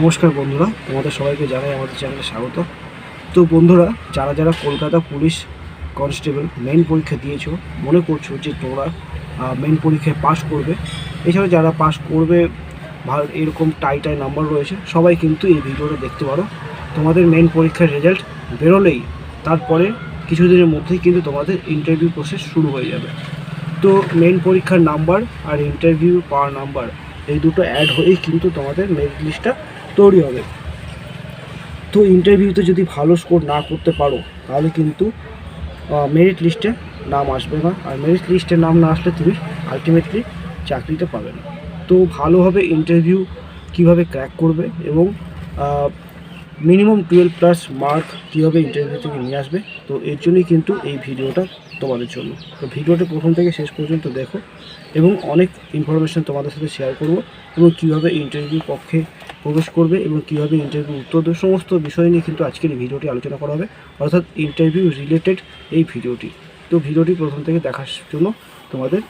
নমস্কার বন্ধুরা, তোমাদের সবাইকে জানাই আমাদের চ্যানেলে স্বাগত। তো বন্ধুরা, যারা যারা কলকাতা পুলিশ কনস্টেবল মেন পরীক্ষা দিয়েছ, মনে করছ যে তোমরা মেন পরীক্ষায় পাশ করবে, এছাড়া যারা পাশ করবে, ভালো, এরকম টাই টাই নাম্বার রয়েছে, সবাই কিন্তু এই ভিডিওটা দেখতে পারো। তোমাদের মেন পরীক্ষার রেজাল্ট বেরোলেই, তারপরে কিছুদিনের মধ্যেই কিন্তু তোমাদের ইন্টারভিউ প্রসেস শুরু হয়ে যাবে। তো মেন পরীক্ষার নাম্বার আর ইন্টারভিউ পাওয়ার নাম্বার, এই দুটো অ্যাড হয়েই কিন্তু তোমাদের মেরিট লিস্টটা তৈরি হবে। তো ইন্টারভিউতে যদি ভালো স্কোর না করতে পারো, তাহলে কিন্তু মেরিট লিস্টে নাম আসবে না। আর মেরিট লিস্টে নাম না আসলে তুমি আলটিমেটলি চাকরিতে পাবে না। তো ভালোভাবে ইন্টারভিউ কীভাবে ক্র্যাক করবে এবং মিনিমাম টুয়েলভ প্লাস মার্ক কীভাবে ইন্টারভিউ থেকে নিয়ে আসবে। তো এর জন্যই কিন্তু এই ভিডিওটা তোমাদের জন্য। তো ভিডিওটা প্রথম থেকে শেষ পর্যন্ত দেখো এবং অনেক ইনফরমেশন তোমাদের সাথে শেয়ার করব এবং কীভাবে ইন্টারভিউ পক্ষে প্রবেশ করবে এবং কীভাবে ইন্টারভিউ উত্তর দেবে, সমস্ত বিষয় নিয়ে কিন্তু আজকের এই ভিডিওটি আলোচনা করা হবে। অর্থাৎ ইন্টারভিউ রিলেটেড এই ভিডিওটি। তো ভিডিওটি প্রথম থেকে দেখার জন্য তোমাদের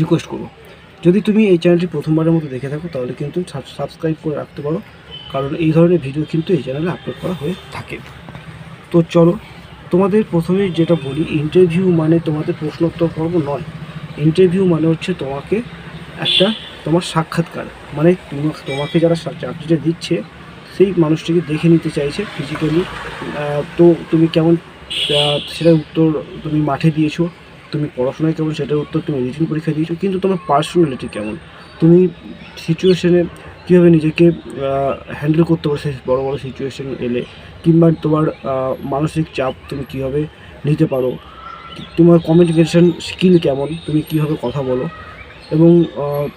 রিকোয়েস্ট করব। যদি তুমি এই চ্যানেলটি প্রথমবারের মতো দেখে থাকো, তাহলে কিন্তু সাবস্ক্রাইব করে রাখতে পারো। কারণ এই ধরনের ভিডিও কিন্তু এই চ্যানেলে আপলোড করা হয়ে থাকে। তো চলো, তোমাদের প্রথমে যেটা বলি ইন্টারভিউ মানে তোমাদের প্রশ্নোত্তর পর্ব নয়। ইন্টারভিউ মানে হচ্ছে তোমাকে একটা তোমার সাক্ষাৎকার। মানে তুমি- তোমাকে যারা চাকরিটা দিচ্ছে, সেই মানুষটিকে দেখে নিতে চাইছে ফিজিক্যালি তো তুমি কেমন সেটার উত্তর তুমি মাঠে দিয়েছ, তুমি পড়াশোনায় কেমন, সেটার উত্তর তুমি রিটিন পরীক্ষা দিয়েছ, কিন্তু তোমার পার্সোনালিটি কেমন? তুমি সিচুয়েশনে কীভাবে নিজেকে হ্যান্ডেল করতে পারো সেই বড়ো বড়ো সিচুয়েশন এলে? কিংবা তোমার মানসিক চাপ তুমি কীভাবে নিতে পারো? তোমার কমিউনিকেশন স্কিল কেমন? তুমি কীভাবে কথা বলো? এবং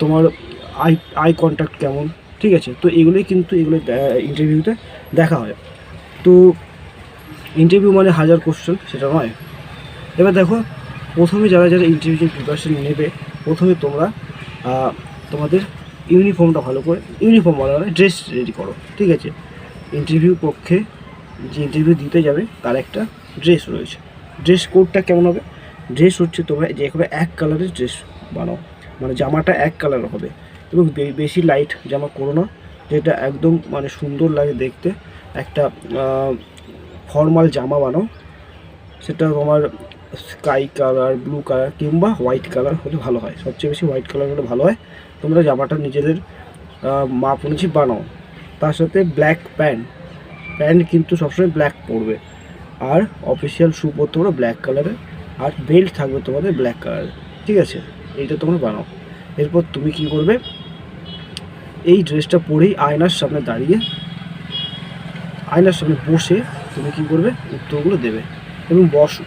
তোমার আই আই কন্ট্যাক্ট কেমন, ঠিক আছে? তো এগুলোই কিন্তু এগুলো ইন্টারভিউতে দেখা হয়। তো ইন্টারভিউ মানে হাজার কোশ্চেন সেটা নয়। এবার দেখো, প্রথমে যারা যারা ইন্টারভিউ প্রিপারেশন নেবে, প্রথমে তোমরা তোমাদের ইউনিফর্মটা ভালো করে ইউনিফর্ম বলা হয় ড্রেস রেডি করো, ঠিক আছে? ইন্টারভিউ পক্ষে যে ইন্টারভিউ দিতে যাবে, তার একটা ড্রেস রয়েছে। ড্রেস কোডটা কেমন হবে? ড্রেস হচ্ছে তোমরা যে এক কালারের ড্রেস বানাও। মানে জামাটা এক কালার হবে এবং বেশি লাইট জামা করো না, যেটা একদম মানে সুন্দর লাগে দেখতে। একটা ফর্মাল জামা বানাও, সেটা তোমার স্কাই কালার ব্লু কালার কিংবা হোয়াইট কালার হলে ভালো হয়। সবচেয়ে বেশি হোয়াইট কালার হলে ভালো হয়। তোমরা জামাটা নিজেদের মাপ অনুযায়ী বানাও। তার সাথে ব্ল্যাক প্যান্ট প্যান্ট কিন্তু সবসময় ব্ল্যাক পরবে। আর অফিসিয়াল শ্যু পরতে পারো ব্ল্যাক কালারের আর বেল্ট থাকবে তোমাদের ব্ল্যাক কালারের ঠিক আছে? এইটা তোমরা বানাও। এরপর তুমি কি করবে? এই ড্রেসটা পরেই আয়নার সামনে দাঁড়িয়ে, আয়নার সামনে বসে তুমি কি করবে? উত্তরগুলো দেবে। এবং বস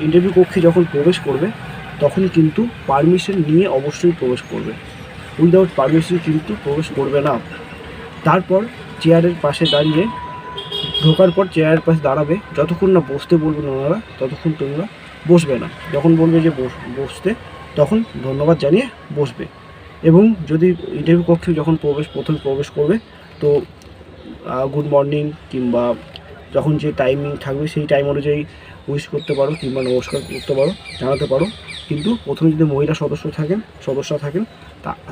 ইন্টারভিউ কক্ষে যখন প্রবেশ করবে তখন কিন্তু পারমিশন নিয়ে অবশ্যই প্রবেশ করবে। উইদাউট পারমিশন কিন্তু প্রবেশ করবে না। তারপর চেয়ারের পাশে দাঁড়িয়ে, ঢোকার পর চেয়ারের পাশে দাঁড়াবে। যতক্ষণ না বসতে বলবেন ওনারা, ততক্ষণ তোমরা বসবে না। যখন বলবে যে বস- বসতে তখন ধন্যবাদ জানিয়ে বসবে। এবং যদি ইন্টারভিউ কক্ষে যখন প্রবেশ, প্রথম প্রবেশ করবে, তো গুড মর্নিং কিংবা যখন যে টাইমিং থাকবে, সেই টাইম অনুযায়ী উইশ করতে পারো কিংবা নমস্কার করতে পারো, জানাতে পারো। কিন্তু প্রথমে যদি মহিলা সদস্য থাকেন সদস্য থাকেন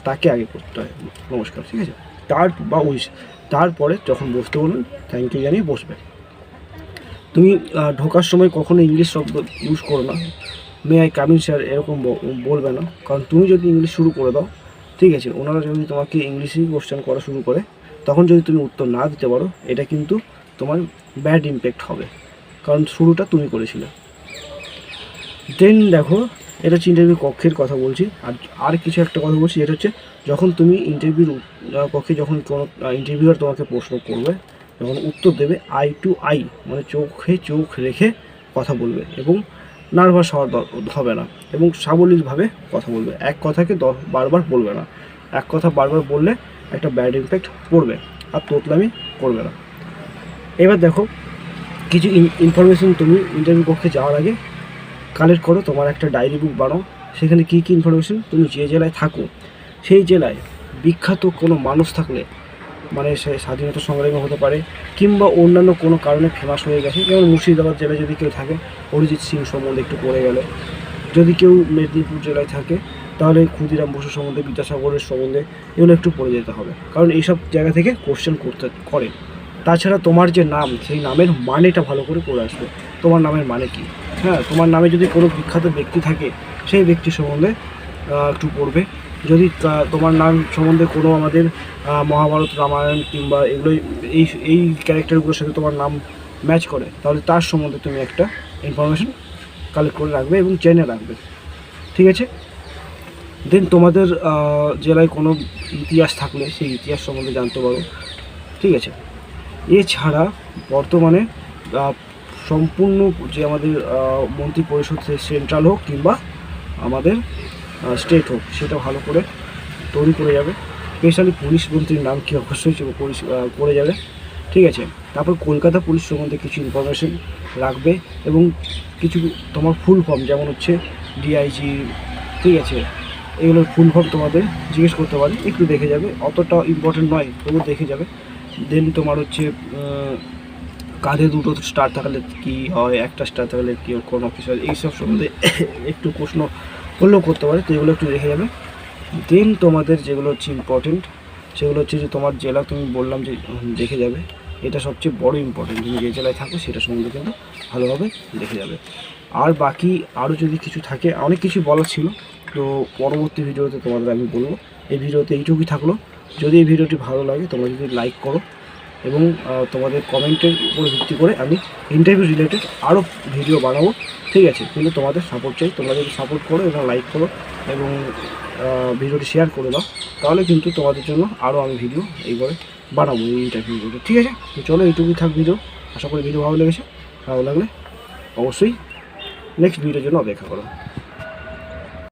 তাকে আগে করতে হয়। নমস্কার, ঠিক আছে? তার বা উইশ তারপরে যখন বসতে বলুন থ্যাংক ইউ জানিয়ে বসবে। তুমি ঢোকার সময় কখনো ইংলিশ শব্দ ইউজ করো না। মে আই কামিং স্যার এরকম বলবে না। কারণ তুমি যদি ইংলিশ শুরু করে দাও, ঠিক আছে, ওনারা যদি তোমাকে ইংলিশেই কোশ্চেন করা শুরু করে, তখন যদি তুমি উত্তর না দিতে পারো, এটা কিন্তু তোমার ব্যাড ইম্প্যাক্ট হবে। কারণ শুরুটা তুমি করেছিলে। দেন দেখো, এটা হচ্ছে ইন্টারভিউ কক্ষের কথা বলছি। আর আর কিছু একটা কথা বলছি, যেটা হচ্ছে, যখন তুমি ইন্টারভিউর কক্ষে যখন কোনো ইন্টারভিউয়ার তোমাকে প্রশ্ন করবে, যখন উত্তর দেবে আই টু আই মানে চোখে চোখ রেখে কথা বলবে। এবং নার্ভাস হওয়া হবে না এবং সাবলীলভাবে কথা বলবে। এক কথাকে বারবার বলবে না। এক কথা বারবার বললে একটা ব্যাড ইম্প্যাক্ট পড়বে আর তোতলামি করবে না। এবার দেখো, কিছু ইনফরমেশন তুমি ইন্টারভিউ কক্ষে যাওয়ার আগে কালেক্ট করো। তোমার একটা ডায়েরি বুক বানাও। সেখানে কী কী ইনফরমেশন তুমি যে জেলায় থাকো, সেই জেলায় বিখ্যাত কোনো মানুষ থাকলে মানে স্বাধীনতা সংগ্রামী হতে পারে কিংবা অন্যান্য কোনো কারণে ফেমাস হয়ে গেছে। যেমন মুর্শিদাবাদ জেলায় যদি কেউ থাকে, অরিজিৎ সিং সম্বন্ধে একটু পড়ে গেলে। যদি কেউ মেদিনীপুর জেলায় থাকে, তাহলে ক্ষুদিরাম বসু সম্বন্ধে, বিদ্যাসাগরের সম্বন্ধে এগুলো একটু পড়ে যেতে হবে। কারণ এইসব জায়গা থেকে কোশ্চেন করতে করে তাছাড়া তোমার যে নাম, সেই নামের মানেটা ভালো করে পড়ে আসবে। তোমার নামের মানে কি? হ্যাঁ তোমার নামে যদি কোনো বিখ্যাত ব্যক্তি থাকে, সেই ব্যক্তি সম্বন্ধে একটু পড়বে। যদি তোমার নাম সম্বন্ধে কোনো আমাদের মহাভারত, রামায়ণ কিংবা এগুলো এই এই ক্যারেক্টারগুলোর সাথে তোমার নাম ম্যাচ করে, তাহলে তার সম্বন্ধে তুমি একটা ইনফরমেশন কালেক্ট করে রাখবে এবং জেনে রাখবে। ঠিক আছে? দেন তোমাদের জেলায় কোনো ইতিহাস থাকলে সেই ইতিহাস সম্বন্ধে জানতে পারো। ঠিক আছে? এছাড়া বর্তমানে সম্পূর্ণ যে আমাদের মন্ত্রী পরিষদ সেন্ট্রাল হোক কিংবা আমাদের স্টেট হোক সেটা ভালো করে তৈরি করে যাবে। স্পেশালি পুলিশ মন্ত্রীর নাম কি অবশ্যই সে করে যাবে। ঠিক আছে? তারপর কলকাতা পুলিশ সম্বন্ধে কিছু ইনফরমেশন রাখবে এবং কিছু তোমার ফুল ফর্ম যেমন হচ্ছে ডিআইজি ঠিক আছে? এগুলোর ফুল ফর্ম তোমাদের জিজ্ঞেস করতে পারি একটু দেখে যাবে। অতটা ইম্পর্টেন্ট নয় তবু দেখে যাবে। দেন তোমার হচ্ছে কাঁধে দুটো স্টার থাকলে কি হয়? একটা স্টার থাকলে কী কোন অফিসার এইসব সম্বন্ধে একটু প্রশ্ন করলেও করতে পারে, তো এগুলো একটু দেখে যাবে। দেন তোমাদের যেগুলো হচ্ছে ইম্পর্টেন্ট সেগুলো হচ্ছে যে তোমার জেলা তুমি বললাম যে দেখে যাবে। এটা সবচেয়ে বড় ইম্পর্টেন্ট তুমি যে জেলায় থাকো সেটা সম্বন্ধে কিন্তু ভালোভাবে দেখে যাবে। আর বাকি আরও যদি কিছু থাকে, অনেক কিছু বলার ছিল, তো পরবর্তী ভিডিওতে তোমাদের আমি বলব। এই ভিডিওতে এইটুকুই থাকল। যদি এই ভিডিওটি ভালো লাগে, তোমরা যদি লাইক করো এবং তোমাদের কমেন্টের উপর ভিত্তি করে আমি ইন্টারভিউ রিলেটেড আরও ভিডিও বানাবো। ঠিক আছে? কিন্তু তোমাদের সাপোর্ট চাই। তোমরা যদি সাপোর্ট করো এবং লাইক করো এবং ভিডিওটি শেয়ার করে দাও। তাহলে কিন্তু তোমাদের জন্য আরও আমি ভিডিও এইবারে বানাবো এই ইন্টারভিউ ভিডিও ঠিক আছে? চলো, এইটুকুই থাক ভিডিও আশা করি ভিডিও ভালো লেগেছে। ভালো লাগলে অবশ্যই নেক্সট ভিডিওর জন্য অপেক্ষা করো।